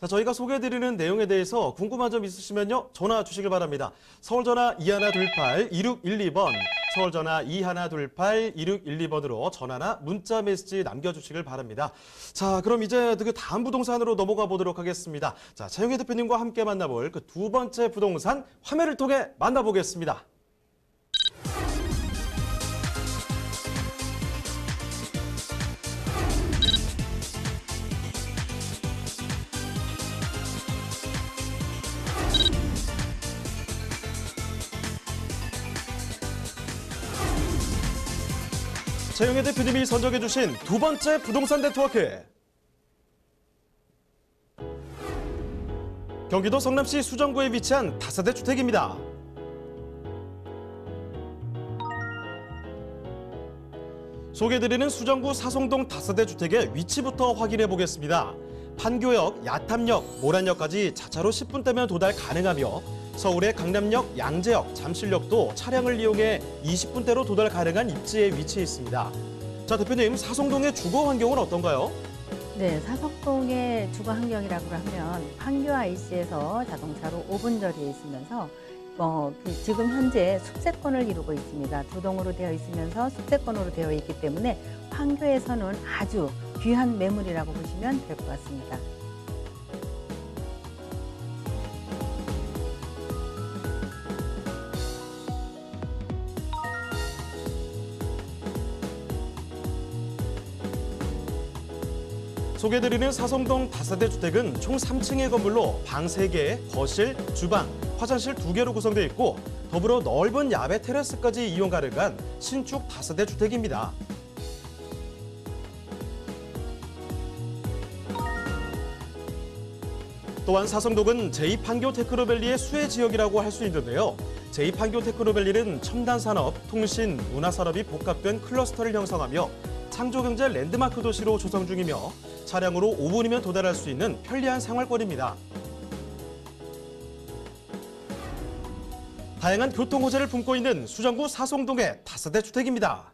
자, 저희가 소개해드리는 내용에 대해서 궁금한 점 있으시면요. 전화 주시길 바랍니다. 서울전화 2128-2612번, 서울전화 2128-2612번으로 전화나 문자 메시지 남겨주시길 바랍니다. 자, 그럼 이제 그 다음 부동산으로 넘어가 보도록 하겠습니다. 자, 차영희 대표님과 함께 만나볼 그 두 번째 부동산 화면을 통해 만나보겠습니다. 최영혜 대표님이 선정해주신 두 번째 부동산 네트워크. 경기도 성남시 수정구에 위치한 다세대 주택입니다. 소개드리는 수정구 사송동 다세대 주택의 위치부터 확인해 보겠습니다. 판교역, 야탐역, 모란역까지 자차로 10분 대면 도달 가능하며 서울의 강남역, 양재역, 잠실역도 차량을 이용해 20분대로 도달 가능한 입지에 위치해 있습니다. 자, 대표님, 사송동의 주거 환경은 어떤가요? 네, 사석동의 주거 환경이라고 하면 판교 IC에서 자동차로 5분 거리에 있으면서 뭐, 그 지금 현재 숙세권을 이루고 있습니다. 두 동으로 되어 있으면서 숙세권으로 되어 있기 때문에 판교에서는 아주 귀한 매물이라고 보시면 될 것 같습니다. 소개드리는 사성동 다세대 주택은 총 3층의 건물로 방 3개, 거실, 주방, 화장실 2개로 구성되어 있고 더불어 넓은 야외 테라스까지 이용 가능한 신축 다세대 주택입니다. 또한 사성동은 제2판교 테크노밸리의 수혜 지역이라고 할 수 있는데요. 제2판교 테크노밸리는 첨단 산업, 통신, 문화 산업이 복합된 클러스터를 형성하며 창조경제 랜드마크 도시로 조성 중이며 차량으로 5분이면 도달할 수 있는 편리한 생활권입니다. 다양한 교통 호재를 품고 있는 수정구 사송동의 다세대 주택입니다.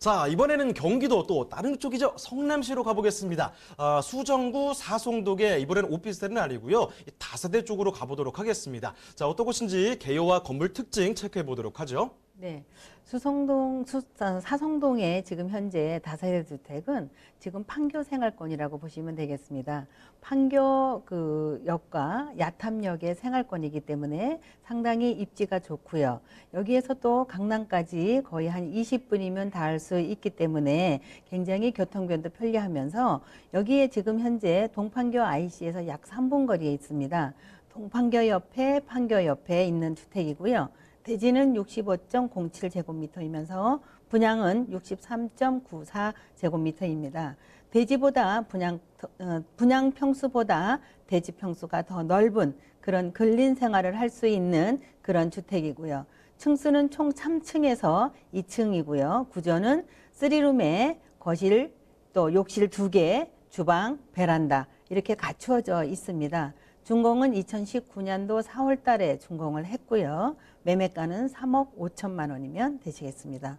자, 이번에는 경기도 또 다른 쪽이죠. 성남시로 가보겠습니다. 아, 수정구 사송동에 이번에는 오피스텔은 아니고요. 이 다세대 쪽으로 가보도록 하겠습니다. 자, 어떤 곳인지 개요와 건물 특징 체크해 보도록 하죠. 네. 수성동, 수, 아, 사성동의 지금 현재 다세대 주택은 지금 판교 생활권이라고 보시면 되겠습니다. 판교 그 역과 야탐역의 생활권이기 때문에 상당히 입지가 좋고요. 여기에서 또 강남까지 거의 한 20분이면 닿을 수 있기 때문에 굉장히 교통변도 편리하면서 여기에 지금 현재 동판교 IC에서 약 3분 거리에 있습니다. 동판교 옆에 판교 옆에 있는 주택이고요. 대지는 65.07제곱미터이면서 분양은 63.94제곱미터입니다. 대지보다 분양, 어, 분양 평수보다 대지 평수가 더 넓은 그런 근린 생활을 할 수 있는 그런 주택이고요. 층수는 총 3층에서 2층이고요. 구조는 3룸에 거실, 또 욕실 2개, 주방, 베란다 이렇게 갖추어져 있습니다. 준공은 2019년도 4월 달에 준공을 했고요. 매매가는 3억 5천만 원이면 되시겠습니다.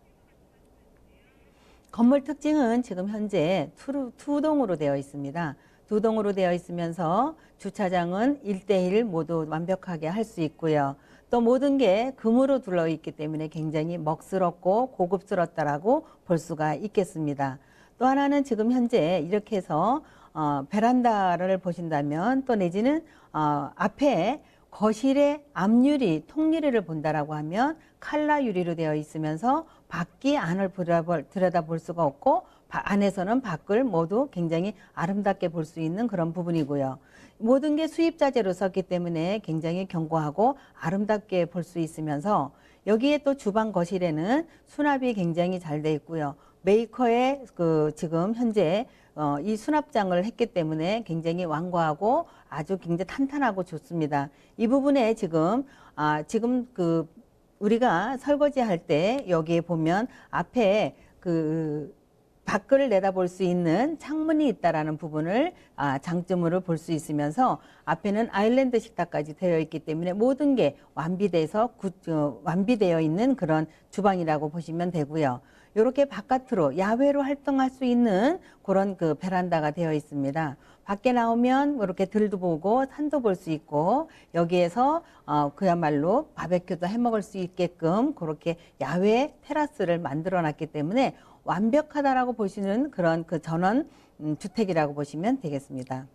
건물 특징은 지금 현재 투, 투동으로 되어 있습니다. 두 동으로 되어 있으면서 주차장은 1대1 모두 완벽하게 할 수 있고요. 또 모든 게 금으로 둘러 있기 때문에 굉장히 먹스럽고 고급스럽다라고 볼 수가 있겠습니다. 또 하나는 지금 현재 이렇게 해서 어, 베란다를 보신다면 또 내지는 어, 앞에 거실에 앞유리, 통유리를 본다라고 하면 칼라 유리로 되어 있으면서 밖이 안을 들여다볼, 수가 없고 바, 안에서는 밖을 모두 굉장히 아름답게 볼 수 있는 그런 부분이고요. 모든 게 수입 자재로 썼기 때문에 굉장히 견고하고 아름답게 볼 수 있으면서 여기에 또 주방 거실에는 수납이 굉장히 잘 돼 있고요. 메이커의 그 지금 현재 어, 이 수납장을 했기 때문에 굉장히 완고하고 아주 굉장히 탄탄하고 좋습니다. 이 부분에 지금 아 지금 그 우리가 설거지 할 때 여기에 보면 앞에 그 밖을 내다볼 수 있는 창문이 있다라는 부분을 아, 장점으로 볼 수 있으면서 앞에는 아일랜드 식탁까지 되어 있기 때문에 모든 게 완비돼서 구, 어, 완비되어 있는 그런 주방이라고 보시면 되고요. 이렇게 바깥으로 야외로 활동할 수 있는 그런 그 베란다가 되어 있습니다. 밖에 나오면 이렇게 들도 보고 산도 볼 수 있고 여기에서 어 그야말로 바베큐도 해 먹을 수 있게끔 그렇게 야외 테라스를 만들어 놨기 때문에 완벽하다라고 보시는 그런 그 전원 음, 주택이라고 보시면 되겠습니다.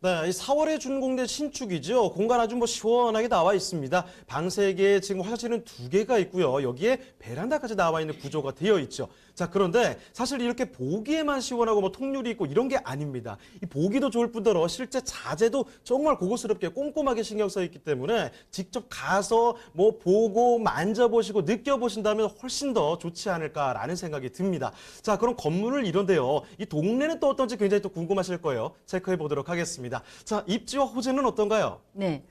네, 이 4월에 준공된 신축이죠. 공간 아주 뭐 시원하게 나와 있습니다. 방 3개, 지금 화장실은 2개가 있고요. 여기에 베란다까지 나와 있는 구조가 되어 있죠. 자, 그런데 사실 이렇게 보기에만 시원하고 뭐 통유리 있고 이런 게 아닙니다. 이 보기도 좋을 뿐더러 실제 자재도 정말 고급스럽게 꼼꼼하게 신경 써 있기 때문에 직접 가서 뭐 보고 만져보시고 느껴보신다면 훨씬 더 좋지 않을까라는 생각이 듭니다. 자, 그럼 건물을 이런데요. 이 동네는 또 어떤지 굉장히 또 궁금하실 거예요. 체크해 보도록 하겠습니다. 자, 입지와 호재는 어떤가요? 네.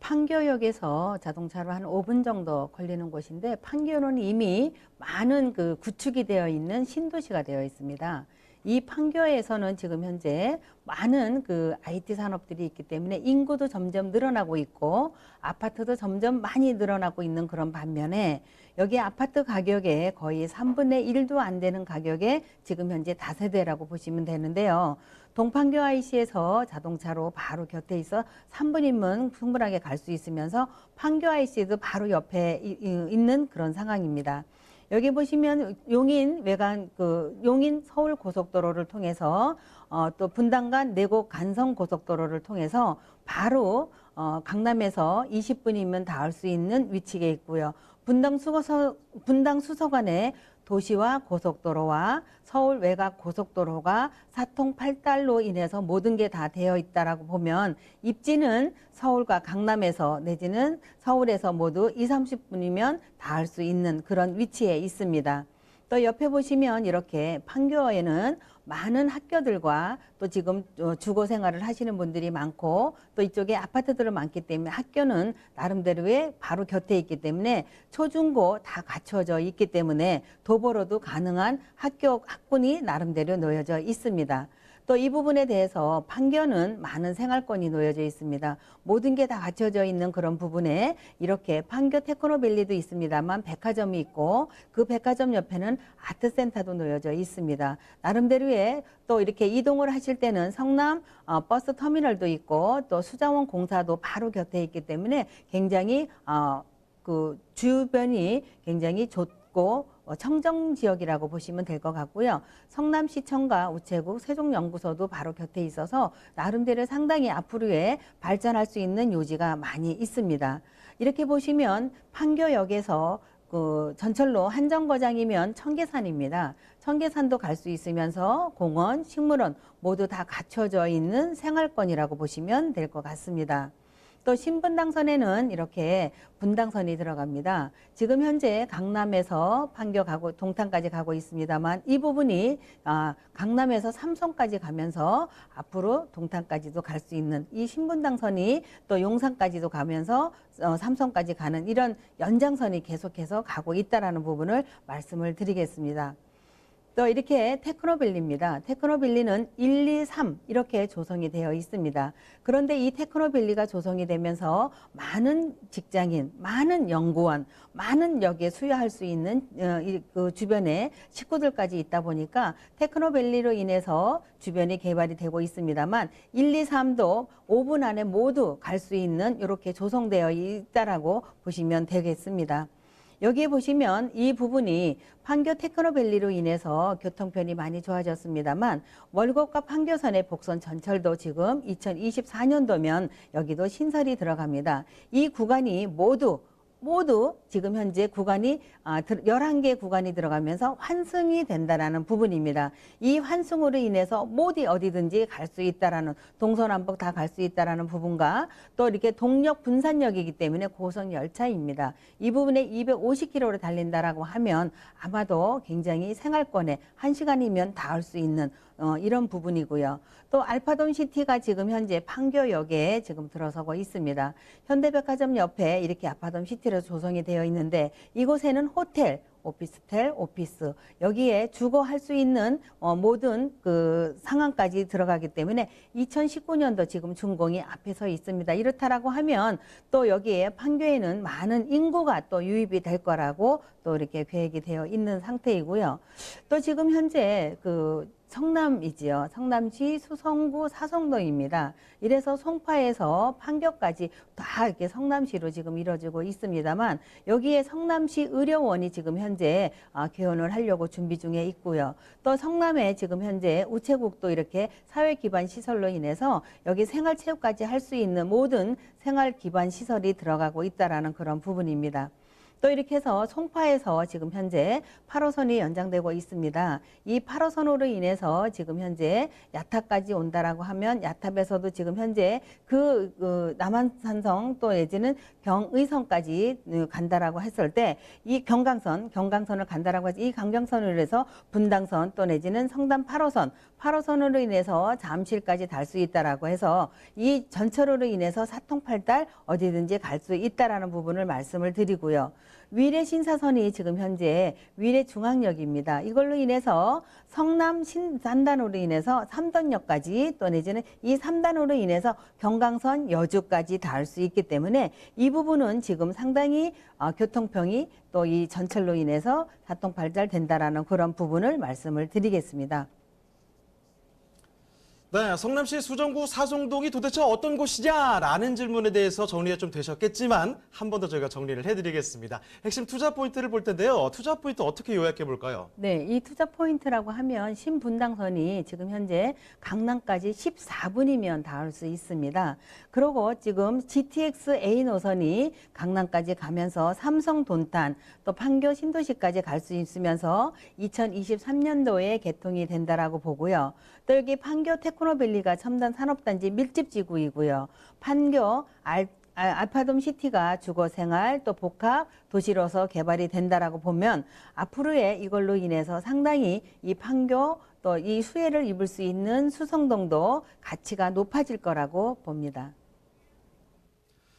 판교역에서 자동차로 한 5분 정도 걸리는 곳인데 판교는 이미 많은 그 구축이 되어 있는 신도시가 되어 있습니다. 이 판교에서는 지금 현재 많은 그 IT 산업들이 있기 때문에 인구도 점점 늘어나고 있고 아파트도 점점 많이 늘어나고 있는 그런 반면에 여기 아파트 가격에 거의 3분의 1도 안 되는 가격에 지금 현재 다세대라고 보시면 되는데요. 동판교 IC에서 자동차로 바로 곁에 있어 3분이면 충분하게 갈 수 있으면서 판교 IC도 바로 옆에 있는 그런 상황입니다. 여기 보시면 용인 외관 그 용인 서울 고속도로를 통해서 어, 또 분당간 내곡 간성 고속도로를 통해서 바로 어, 강남에서 20분이면 닿을 수 있는 위치에 있고요. 분당 수서 분당 수서관에 도시와 고속도로와 서울 외곽 고속도로가 사통 팔달로 인해서 모든 게 다 되어 있다라고 보면 입지는 서울과 강남에서 내지는 서울에서 모두 2, 30분이면 닿을 수 있는 그런 위치에 있습니다. 또 옆에 보시면 이렇게 판교에는 많은 학교들과 또 지금 어, 주거 생활을 하시는 분들이 많고 또 이쪽에 아파트들은 많기 때문에 학교는 나름대로의 바로 곁에 있기 때문에 초중고 다 갖춰져 있기 때문에 도보로도 가능한 학교 학군이 나름대로 놓여져 있습니다. 또 이 부분에 대해서 판교는 많은 생활권이 놓여져 있습니다. 모든 게 다 갖춰져 있는 그런 부분에 이렇게 판교 테크노밸리도 있습니다만 백화점이 있고 그 백화점 옆에는 아트센터도 놓여져 있습니다. 나름대로의 또 이렇게 이동을 하실 때는 성남 어, 버스 터미널도 있고 또 수자원 공사도 바로 곁에 있기 때문에 굉장히 어, 그 주변이 굉장히 좋고 어, 청정 지역이라고 보시면 될 것 같고요. 성남시청과 우체국 세종연구소도 바로 곁에 있어서 나름대로 상당히 앞으로의 발전할 수 있는 요지가 많이 있습니다. 이렇게 보시면 판교역에서 그 전철로 한 정거장이면 청계산입니다. 청계산도 갈 수 있으면서 공원, 식물원 모두 다 갖춰져 있는 생활권이라고 보시면 될 것 같습니다. 또 신분당선에는 이렇게 분당선이 들어갑니다. 지금 현재 강남에서 판교 가고 동탄까지 가고 있습니다만 이 부분이 아, 강남에서 삼성까지 가면서 앞으로 동탄까지도 갈 수 있는 이 신분당선이 또 용산까지도 가면서 어, 삼성까지 가는 이런 연장선이 계속해서 가고 있다라는 부분을 말씀을 드리겠습니다. 또 이렇게 테크노빌리입니다. 테크노빌리는 1, 2, 3 이렇게 조성이 되어 있습니다. 그런데 이 테크노빌리가 조성이 되면서 많은 직장인, 많은 연구원, 많은 여기에 수여할 수 있는 어, 이- 그 주변에 식구들까지 있다 보니까 테크노밸리로 인해서 주변이 개발이 되고 있습니다만 1, 2, 3도 5분 안에 모두 갈 수 있는 이렇게 조성되어 있다라고 보시면 되겠습니다. 여기에 보시면 이 부분이 판교 테크노밸리로 인해서 교통편이 많이 좋아졌습니다만 월곡과 판교선의 복선 전철도 지금 2024년도면 여기도 신설이 들어갑니다. 이 구간이 모두 모두 지금 현재 구간이 아, 11개 구간이 들어가면서 환승이 된다라는 부분입니다. 이 환승으로 인해서 모두 어디든지 갈 수 있다라는 동서남북 다 갈 수 있다라는 부분과 또 이렇게 동력 분산역이기 때문에 고속 열차입니다. 이 부분에 250km로 달린다라고 하면 아마도 굉장히 생활권에 1시간이면 닿을 수 있는 어, 이런 부분이고요. 또 알파돈 시티가 지금 현재 판교역에 지금 들어서고 있습니다. 현대백화점 옆에 이렇게 아파돈 시티 로 조성이 되어 있는데 이곳에는 호텔, 오피스텔, 오피스 여기에 주거 할 수 있는 어, 모든 그 상황까지 들어가기 때문에 2019년도 지금 준공이 앞에 서 있습니다. 이렇다라고 하면 또 여기에 판교에는 많은 인구가 또 유입이 될 거라고 또 이렇게 계획이 되어 있는 상태이고요. 또 지금 현재 그 성남이지요. 성남시 수성구 사성동입니다. 이래서 송파에서 판교까지 다 이렇게 성남시로 지금 이루어지고 있습니다만 여기에 성남시 의료원이 지금 현재 아, 개원을 하려고 준비 중에 있고요. 또 성남에 지금 현재 우체국도 이렇게 사회 기반 시설로 인해서 여기 생활 체육까지 할 수 있는 모든 생활 기반 시설이 들어가고 있다라는 그런 부분입니다. 또 이렇게 해서 송파에서 지금 현재 8호선이 연장되고 있습니다. 이 8호선으로 인해서 지금 현재 야탑까지 온다라고 하면 야탑에서도 지금 현재 그, 그 남한산성 또 내지는 경의선까지 어, 간다라고 했을 때 이 경강선, 경강선을 간다라고 해서 이 강경선으로 해서 분당선 또 내지는 성담 8호선, 8호선으로 인해서 잠실까지 달 수 있다라고 해서 이 전철으로 인해서 사통팔달 어디든지 갈 수 있다라는 부분을 말씀을 드리고요. 위례 신사선이 지금 현재 위례 중앙역입니다. 이걸로 인해서 성남 신산단으로 인해서 삼덕역까지 또 내지는 이 3단으로 인해서 경강선 여주까지 닿을 수 있기 때문에 이 부분은 지금 상당히 어, 교통평이 또 이 전철로 인해서 사통팔달 된다라는 그런 부분을 말씀을 드리겠습니다. 네, 성남시 수정구 사송동이 도대체 어떤 곳이냐라는 질문에 대해서 정리가 좀 되셨겠지만 한 번 더 저희가 정리를 해드리겠습니다. 핵심 투자 포인트를 볼 텐데요. 투자 포인트 어떻게 요약해 볼까요? 네, 이 투자 포인트라고 하면 신분당선이 지금 현재 강남까지 14분이면 닿을 수 있습니다. 그리고 지금 GTX A 노선이 강남까지 가면서 삼성 돈탄 또 판교 신도시까지 갈 수 있으면서 2023년도에 개통이 된다라고 보고요. 또 여기 판교 테크노밸리가 첨단 산업단지 밀집 지구이고요. 판교 알 아, 알파돔 시티가 주거 생활 또 복합 도시로서 개발이 된다라고 보면 앞으로의 이걸로 인해서 상당히 이 판교 또 이 수혜를 입을 수 있는 수성동도 가치가 높아질 거라고 봅니다.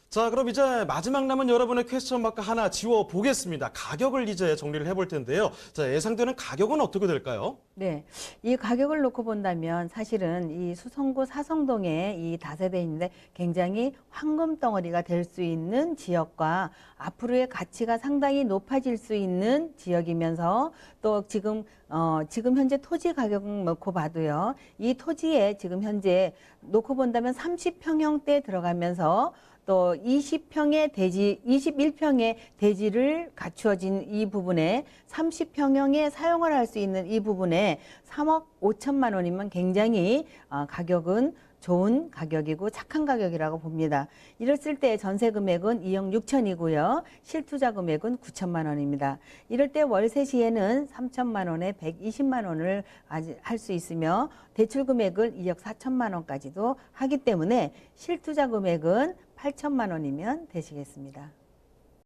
자, 그럼 이제 마지막 남은 여러분의 퀘스천 마크 하나 지워 보겠습니다. 가격을 이제 정리를 해볼 텐데요. 자, 예상되는 가격은 어떻게 될까요? 네. 이 가격을 놓고 본다면 사실은 이 수성구 사성동에 이 다세대인데 굉장히 황금 덩어리가 될 수 있는 지역과 앞으로의 가치가 상당히 높아질 수 있는 지역이면서 또 지금 어 지금 현재 토지 가격 놓고 봐도요. 이 토지에 지금 현재 놓고 본다면 30평형대 들어가면서 또 20평의 대지, 21평의 대지를 갖추어진 이 부분에 30평형의 사용을 할 수 있는 이 부분에 3억 5천만 원이면 굉장히 어, 가격은 좋은 가격이고 착한 가격이라고 봅니다. 이랬을 때 전세 금액은 2억 6천이고요. 실투자 금액은 9천만 원입니다. 이럴 때 월세 시에는 3천만 원에 120만 원을 할 수 있으며 대출 금액은 2억 4천만 원까지도 하기 때문에 실투자 금액은 8천만 원이면 되시겠습니다.